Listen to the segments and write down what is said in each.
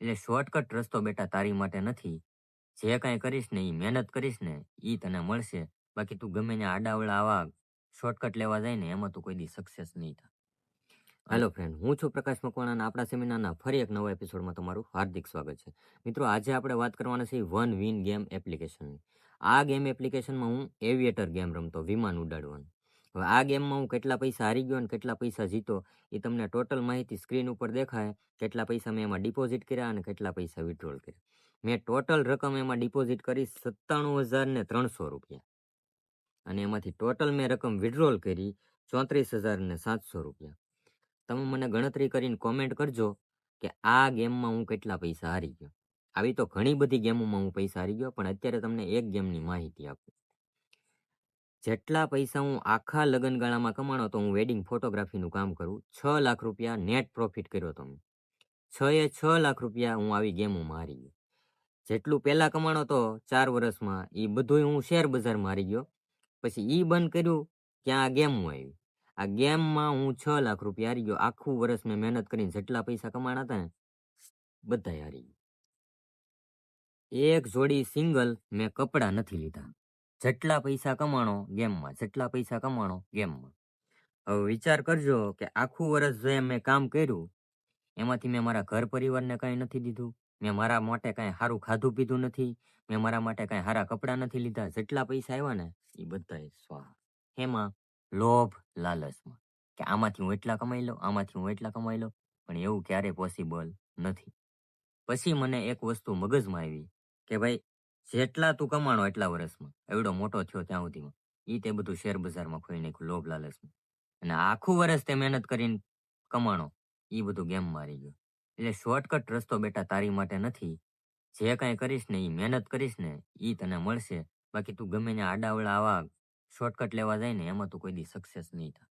એટલે શોર્ટકટ રસ્તો બેટા તારી માટે નથી. જે કાંઈ કરીશ ને એ મહેનત કરીશ ને એ તને મળશે. બાકી તું ગમે ને આડાવડા આવા શોર્ટકટ લેવા જાય ને એમાં તું કોઈ દી સક્સેસ નહીં થાય. હેલો ફ્રેન્ડ હું છું પ્રકાશ મકવાણા આપણા સેમિનારના ફરી એક નવા એપિસોડમાં તમારું હાર્દિક સ્વાગત છે. મિત્રો, આજે આપણે વાત કરવાના છે વન વિન ગેમ એપ્લિકેશનની. આ ગેમ એપ્લિકેશનમાં હું એવિએટર ગેમ રમતો, વિમાન ઉડાડવાનું. હવે આ ગેમમાં હું કેટલા પૈસા હારી ગયો અને કેટલા પૈસા જીતો, એ તમને ટોટલ માહિતી સ્ક્રીન ઉપર દેખાય, કેટલા પૈસા મેં એમાં ડિપોઝિટ કર્યા અને કેટલા પૈસા વિડ્રોલ કર્યા. મેં ટોટલ રકમ એમાં ડિપોઝિટ કરી સત્તાણું હજાર ને ત્રણસો રૂપિયા. અને એમાંથી ટોટલ મેં રકમ વિડ્રોલ કરી ચોત્રીસ હજાર ને સાતસો રૂપિયા. તમે મને ગણતરી કરીને કોમેન્ટ કરજો કે આ ગેમમાં હું કેટલા પૈસા હારી ગયો. આવી તો ઘણી બધી ગેમોમાં હું પૈસા હારી ગયો, પણ અત્યારે તમને એક ગેમની માહિતી આપું. જેટલા પૈસા હું આખા લગ્નગાળામાં કમાણો તો હું વેડિંગ ફોટોગ્રાફીનું કામ કરું. છ લાખ રૂપિયા નેટ પ્રોફિટ કર્યો તો મેં. છ એ છ લાખ રૂપિયા હું આવી ગેમો હારી ગયો. જેટલું પહેલાં કમાણો તો ચાર વર્ષમાં એ બધું હું શેર બજારમાં હારી ગયો. પછી એ બંધ કર્યું ત્યાં આ ગેમમાં આવી આ ગેમમાં હું છ લાખ રૂપિયા હારી ગયો. આખું વર્ષ મેં મહેનત કરીને જેટલા પૈસા કમાણા હતા ને બધા હારી ગયો. એક જોડી સિંગલ મેં કપડાં નથી લીધા. જેટલા પૈસા કમાણો ગેમમાં, જેટલા પૈસા કમાણો ગેમમાં. હવે વિચાર કરજો કે આખું વર્ષ જે મેં કામ કર્યું, એમાંથી મેં મારા ઘર પરિવારને કાંઈ નથી દીધું, મેં મારા માટે કાંઈ સારું ખાધું પીધું નથી, મેં મારા માટે કાંઈ સારા કપડાં નથી લીધા, જેટલા પૈસા આવ્યા ને એ બધા સ્વાહ એમાં લોભ, લાલચમાં. કે આમાંથી હું એટલા કમાઈ લઉં, આમાંથી હું એટલા કમાઈ લઉં, પણ એવું ક્યારેય પોસિબલ નથી. પછી મને એક વસ્તુ મગજમાં આવી કે ભાઈ જેટલા તું કમાણો એટલા વર્ષમાં એવડો મોટો થયો ત્યાં સુધીમાં. એ તે બધું શેર બજારમાં ખોઈ નાખ્યું લોભ લાલચમાં. અને આખું વર્ષ તે મહેનત કરીને કમાણો એ બધું ગેમ મારી ગયો. એટલે શોર્ટકટ રસ્તો બેટા તારી માટે નથી. જે કાંઈ કરીશ ને એ મહેનત કરીશ ને એ તને મળશે. બાકી તું ગમે ને આડાવડા આવા શોર્ટકટ લેવા જાય ને એમાં તું કોઈ દી સક્સેસ નહીં થાય.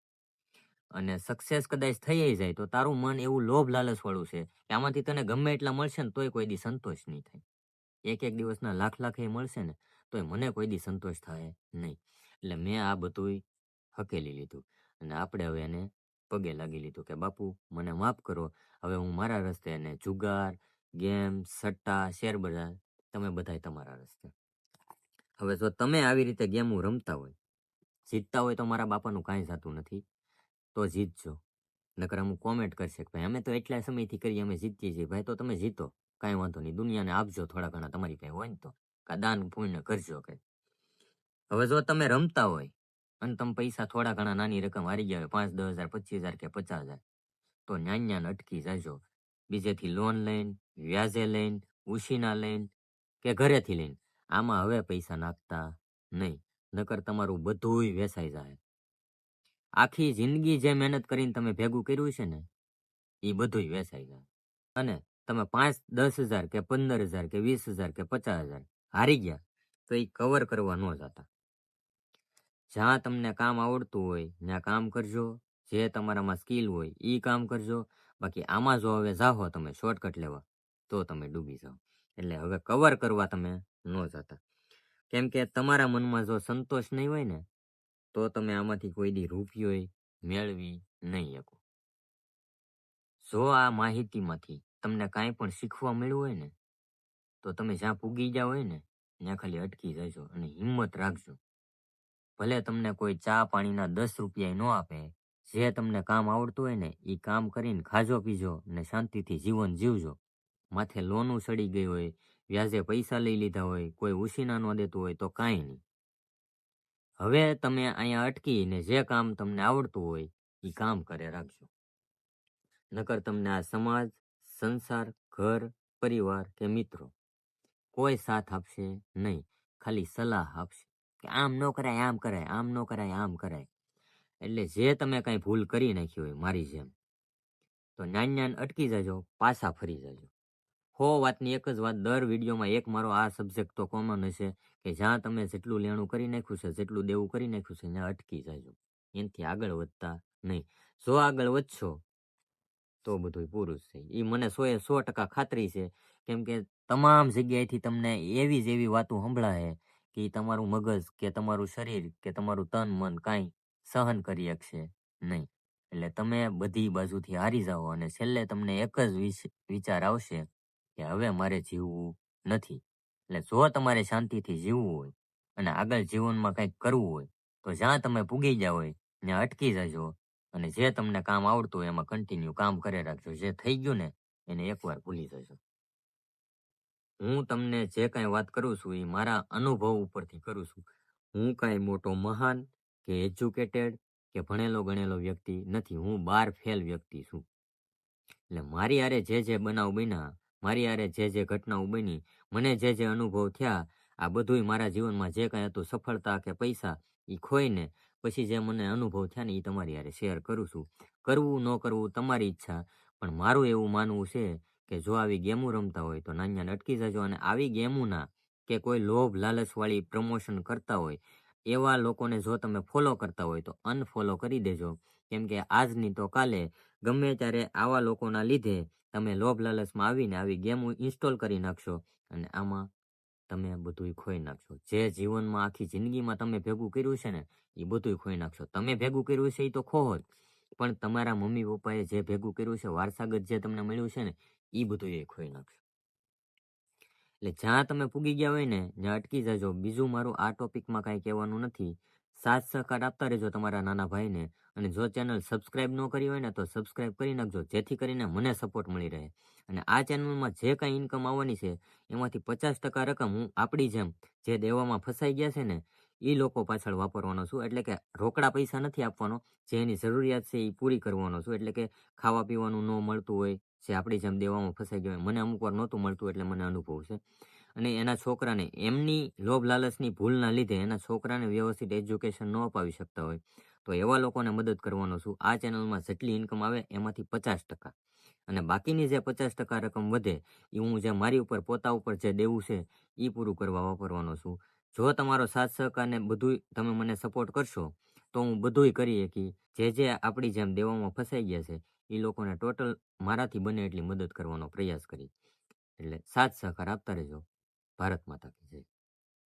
અને સક્સેસ કદાચ થઈ જાય તો તારું મન એવું લોભ લાલચ વાળું છે કે આમાંથી તને ગમે એટલા મળશે ને તોય કોઈ દી સંતોષ નહીં થાય. એક એક દિવસના લાખ લાખ એ મળશે ને, તોય મને કોઈ દી સંતોષ થાય નહીં. એટલે મેં આ બધું હકેલી લીધું. અને આપણે હવે એને પગે લાગી લીધું કે, બાપુ, મને માફ કરો. હવે હું મારા રસ્તે એને જુગાર, ગેમ, સટ્ટા, શેર બજાર, તમે બધાય તમારા રસ્તે. હવે જો તમે આવી રીતે ગેમો રમતા હોય, જીતતા હોય તો મારા બાપાનું કાંઈ જાતું નથી, તો જીતજો. નકર અમુક કોમેન્ટ કરશે કે, ભાઈ, અમે તો એટલા સમયથી કરીએ, અમે જીતીએ છીએ. ભાઈ, તો તમે જીતો. કાંઈ વાંધો નહીં. દુનિયાને આપજો થોડા ઘણા તમારી પાસે હોય ને તો. કા દાન પુણ્ય કરજો કે હવે જો તમે રમતા હોય અને તમે પૈસા થોડા ઘણા નાની રકમ હારી ગયા હોય, પાંચ, દસ હજાર, પચીસ હજાર કે પચાસ હજાર, તો ન્યાન ન્યાન અટકી જાજો. બીજેથી લોન લઈને, વ્યાજે લઈને, ઉછીના લઈને કે ઘરેથી લઈને. આમાં હવે પૈસા નાખતા નહીં. નકર તમારું બધુંય વેસાઈ જાય. આખી જિંદગી જે મહેનત કરીને તમે ભેગું કર્યું છે ને એ બધુંય વેસાઈ જાય. અને તમે પાંચ, દસ હજાર કે પંદર હજાર કે વીસ હજાર કે પચાસ હજાર હારી ગયા, તો એ કવર કરવા ન જતા. જ્યાં તમને કામ આવડતું હોય, ત્યાં કામ કરજો. જે તમારામાં સ્કિલ હોય એ કામ કરજો. બાકી આમાં જો હવે જાઓ તમે શોર્ટકટ લેવા, તો તમે ડૂબી જાઓ. એટલે હવે કવર કરવા તમે ન જતા. કેમ કે તમારા મનમાં જો સંતોષ નહીં હોય ને, તો તમે આમાંથી કોઈ દી રૂપિયો મેળવી નહીં શકો. જો આ માહિતીમાંથી તમને કાંઈ પણ શીખવા મળ્યું હોય ને, તો તમે જ્યાં પૂગી ગયા હોય ને, ત્યાં ખાલી અટકી જજો અને હિંમત રાખજો. ભલે તમને કોઈ ચા પાણીના દસ રૂપિયા ન આપે, જે તમને કામ આવડતું હોય ને એ કામ કરીને ખાજો પીજો ને શાંતિથી જીવન જીવજો. માથે લોનું સડી ગઈ હોય, વ્યાજે પૈસા લઈ લીધા હોય, કોઈ ઉસીના ન દેતું હોય, તો કાંઈ નહીં. હવે તમે અહીંયા અટકીને જે કામ તમને આવડતું હોય એ કામ કરે રાખજો. નકર તમને આ સમાજ સંસાર, ઘર, પરિવાર કે મિત્રો. કોઈ સાથ આપશે નહીં. ખાલી સલાહ આપશે કે આમ ન કરાય, આમ કરાય, આમ ન કરાય, આમ કરાય. એટલે જે તમે કાંઈ ભૂલ કરી નાખી હોય મારી જેમ, તો નાન નાન અટકી જજો, પાછા ફરી જજો. હો વાતની એક જ વાત, દર વિડીયોમાં એક મારો આ સબ્જેક્ટ તો કોમન હશે કે જ્યાં તમે જેટલું લેણું કરી નાખ્યું છે, જેટલું દેવું કરી નાખ્યું છે, ત્યાં અટકી જજો. એનાથી આગળ વધતા નહીં. જો આગળ વધશો તો બધું પૂરું છે એ મને સો એ સો ટકા ખાતરી છે. કેમ કે તમામ જગ્યાએથી તમને એવી જ એવી વાતો સંભળાય કે તમારું મગજ કે તમારું શરીર કે તમારું તન મન કાંઈ સહન કરી શકશે નહીં. એટલે તમે બધી બાજુથી હારી જાઓ અને છેલ્લે તમને એક જ વિચ- વિચાર આવશે કે હવે મારે જીવવું નથી. એટલે જો તમારે શાંતિથી જીવવું હોય અને આગળ જીવનમાં કંઈક કરવું હોય, તો જ્યાં તમે પૂગી જાઓ ત્યાં અટકી જજો. અને જે તમને કામ આવડતું હોય એમાં કન્ટિન્યુ કામ કરે રાખજો. જે થઈ ગયું ને એને એકવાર ભૂલી જજો. હું તમને જે કાંઈ વાત કરું છું એ મારા અનુભવ ઉપરથી કરું છું. હું કાંઈ મોટો મહાન કે એજ્યુકેટેડ કે ભણેલો ગણેલો વ્યક્તિ નથી. હું બાર ફેલ વ્યક્તિ છું. એટલે મારી આરે જે જે બનાવ બન્યા, મારી આરે જે જે ઘટનાઓ બની, મને જે જે અનુભવ થયા, આ બધુંય મારા જીવનમાં જે કાંઈ હતું સફળતા કે પૈસા એ ખોઈને પછી જે મને અનુભવ થયા ને એ તમારી હારે શેર કરું છું. કરવું ન કરવું તમારી ઈચ્છા, પણ મારું એવું માનવું છે કે જો આવી ગેમો રમતા હોય તો નાન્યાને અટકી જજો અને આવી ગેમોના કે કોઈ લોભ લાલચવાળી પ્રમોશન કરતા હોય, એવા લોકોને જો તમે ફોલો કરતા હોય તો અનફોલો કરી દેજો. કેમ કે આજની તો કાલે ગમે ત્યારે આવા લોકોના લીધે તમે લોભ લાલચમાં આવીને આવી ગેમો ઇન્સ્ટોલ કરી નાખશો અને આમાં તમે બધુંય ખોઈ નાખશો. જે જીવનમાં આખી જિંદગીમાં તમે ભેગું કર્યું છે ને એ બધુંય ખોઈ નાખશો. તમે ભેગું કર્યું છે એ તો ખોહો જ, પણ તમારા મમ્મી પપ્પાએ જે ભેગું કર્યું છે, વારસાગત જે તમને મળ્યું છે ને એ બધું એ ખોઈ નાખશો. એટલે જ્યાં તમે પૂગી ગયા હોય ને ત્યાં અટકી જજો. બીજું મારું આ ટોપિકમાં કાંઈ કહેવાનું નથી. સાથ સહકાર આપતા રહેજો તમારા નાના ભાઈને. અને જો ચેનલ સબસ્ક્રાઇબ ન કરી હોય ને, તો સબસ્ક્રાઇબ કરી નાખજો, જેથી કરીને મને સપોર્ટ મળી રહે. અને આ ચેનલમાં જે કાંઈ ઇન્કમ આવવાની છે, એમાંથી પચાસ ટકા રકમ હું આપણી જેમ જે દેવામાં ફસાઈ ગયા છે ને એ લોકો પાછળ વાપરવાનો છું. એટલે કે રોકડા પૈસા નથી આપવાનો, જે એની જરૂરિયાત છે એ પૂરી કરવાનો છું. એટલે કે ખાવા પીવાનું ન મળતું હોય, જે આપણી જેમ દેવામાં ફસાઈ ગયા હોય, મને અમુક વાર નહોતું મળતું એટલે મને અનુભવ છે. અને એના છોકરાને એમની લોભ લાલચની ભૂલના લીધે એના છોકરાને વ્યવસ્થિત એજ્યુકેશન ન અપાવી શકતા હોય. તો એવા લોકોને મદદ કરવાનો છું. આ ચેનલમાં જેટલી ઇન્કમ આવે એમાંથી પચાસ ટકા. અને બાકીની જે પચાસ ટકા રકમ વધે એ હું જે મારી ઉપર પોતા ઉપર જે દેવું છે એ પૂરું કરવા વાપરવાનો છું. જો તમારો સાથ સહકારને બધું તમે મને સપોર્ટ કરશો, તો હું બધુંય કરી શકી જે જે આપણી જેમ દેવામાં ફસાઈ ગયા છે એ લોકોને ટોટલ મારાથી બને એટલી મદદ કરવાનો પ્રયાસ કરી એટલે સાથ સહકાર આપતા રહેજો. ભારત માતા કી જય.